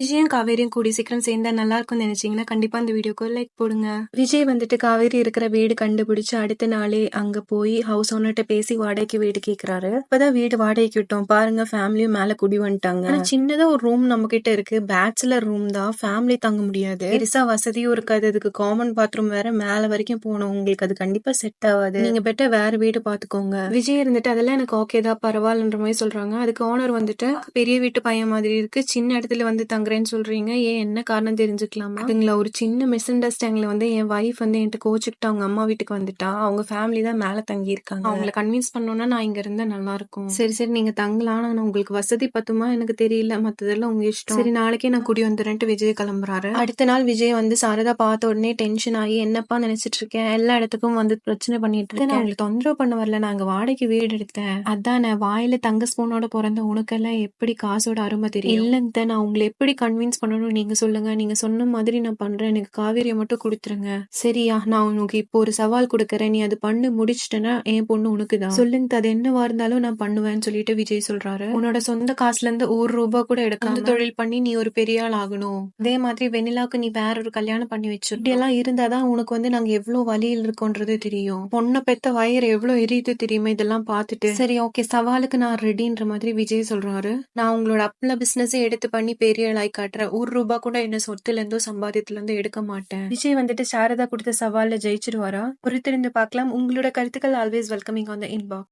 விஜயும் காவேரியும் கூடி சீக்கிரம் சேர்ந்தா நல்லா இருக்கும்னு நினைச்சீங்கன்னா கண்டிப்பா அந்த வீடியோக்கு லைக் போடுங்க. விஜய் வந்துட்டு காவேரி இருக்கிற வீடு கண்டுபிடிச்சு அடுத்த நாளே அங்க போய் ஹவுஸ் ஓனர்கிட்ட பேசி வாடகைக்கு வீடு கேக்குறாரு. இப்பதான் வீடு வாடகைக்கு விட்டோம். பாருங்க ஃபேமிலியும் மேல குடி வந்துட்டாங்க. ஆனா சின்னதா ஒரு ரூம் நம்ம கிட்ட இருக்கு. பேச்சுலர் ரூம் தான். ஃபேமிலி தங்க முடியாது. பெருசா வசதியும் இருக்காது. அதுக்கு காமன் பாத்ரூம் வேற மேல வரைக்கும் போகணும். உங்களுக்கு அது கண்டிப்பா செட் ஆகாது. நீங்க பெட்டர் வேற வீடு பாத்துக்கோங்க. விஜய் இருந்துட்டு அதெல்லாம் எனக்கு ஓகே தான். பரவாயில்லன்ற மாதிரி சொல்றாங்க. அதுக்கு ஓனர் வந்துட்டு பெரிய வீட்டு பையன் மாதிரி இருக்கு. சின்ன இடத்துல வந்து தங்குறேன்னு சொல்றீங்க? ஏன் என்ன காரணம் தெரிஞ்சுக்கலாமா? அதுங்களா ஒரு சின்ன மிஸ் அண்டர்ஸ்டாண்டிங்ல வந்து என் வைஃப் வந்து என்கிட்ட கோச்சுக்கிட்டு அவங்க அம்மா வீட்டுக்கு வந்துட்டா. அவங்க ஃபேமிலி தான் மேல தங்கி இருக்காங்க அவங்கள கன்வின்ஸ் பண்ணோம்னா நான் இங்க இருந்தா நல்லா இருக்கும். சரி சரி. நீங்க தங்கலாம். ஆனா உங்களுக்கு வசதி பத்துமா? எனக்கு தெரியல. மத்ததெல்லாம் உங்க இஷ்டம். சரி நாளைக்கே நான் குடி வந்துடுறேன்ட்டு விஜய் கிளம்புறாரு. அடுத்த நாள் விஜய் வந்து சாரதா பார்த்த உடனே டென்ஷன் ஆகி என்னப்பா நினைச்சிட்டு இருக்கேன் எல்லா இடத்துக்கும் வந்து பிரச்சனை பண்ணிட்டு இருக்கேன். நான் உங்களுக்கு தொந்தரவு பண்ண வரல. நாங்க வாடகைக்கு வீடு எடுத்தேன். அதானே வாயில தங்க ஸ்பூனோட பிறந்த உனக்கெல்லாம் எப்படி காசோட அருமை தெரியும்? இல்லங்க நான் உங்களை எப்படி கன்வின்ஸ் பண்ணணும். நீங்க சொல்லுங்க. நீங்க சொன்ன மாதிரி நான் பண்றேன். எனக்கு காவேரியை மட்டும் கொடுத்துருங்க. சரியா? நான் உனக்கு இப்போ ஒரு சவால் கொடுக்கறேன். நீ அது பண்ணு. முடிச்சிட்டேன்னா என் பொண்ணு உனக்கு தான் சொல்லுங்க. அது என்னவா இருந்தாலும் நான் பண்ணுவேன்னு சொல்லிட்டு விஜய் சொல்றாரு. உன்னோட சொந்த காசுல இருந்து ஒரு ரூபா கூட எடுக்காம தொழில் பண்ணி நீ ஒரு பெரிய ஆள் ஆகணும். அதே மாதிரி வெண்ணிலாவுக்கு நீ வேற ஒரு கல்யாணம் பண்ணி வச்சு. இப்படி எல்லாம் இருந்தாதான் உனக்கு வந்து நாங்க எவ்வளவு வழியில் இருக்கோன்றது தெரியும். பொண்ணை பெத்த வயிறு எவ்வளவு எரியுது தெரியுமா? இதெல்லாம் பார்த்துட்டு. சரி ஓகே சவாலுக்கு நான் ரெடின்ற மாதிரி விஜய் சொல்றாரு. நான் உங்களோட அப்பல பிசினஸ் எடுத்து பண்ணி பெரிய ஆளாய் காட்டுறேன் ஒரு ரூபா கூட என்ன சொத்துல இருந்தோ சம்பாதியத்துல இருந்து எடுக்க மாட்டேன். விஜய் வந்துட்டு சாரதா கொடுத்த சவால்ல ஜெயிச்சிருவாரா? பொறுத்திருந்து பார்க்கலாம். உங்களோட கருத்துக்கள் always welcoming on the inbox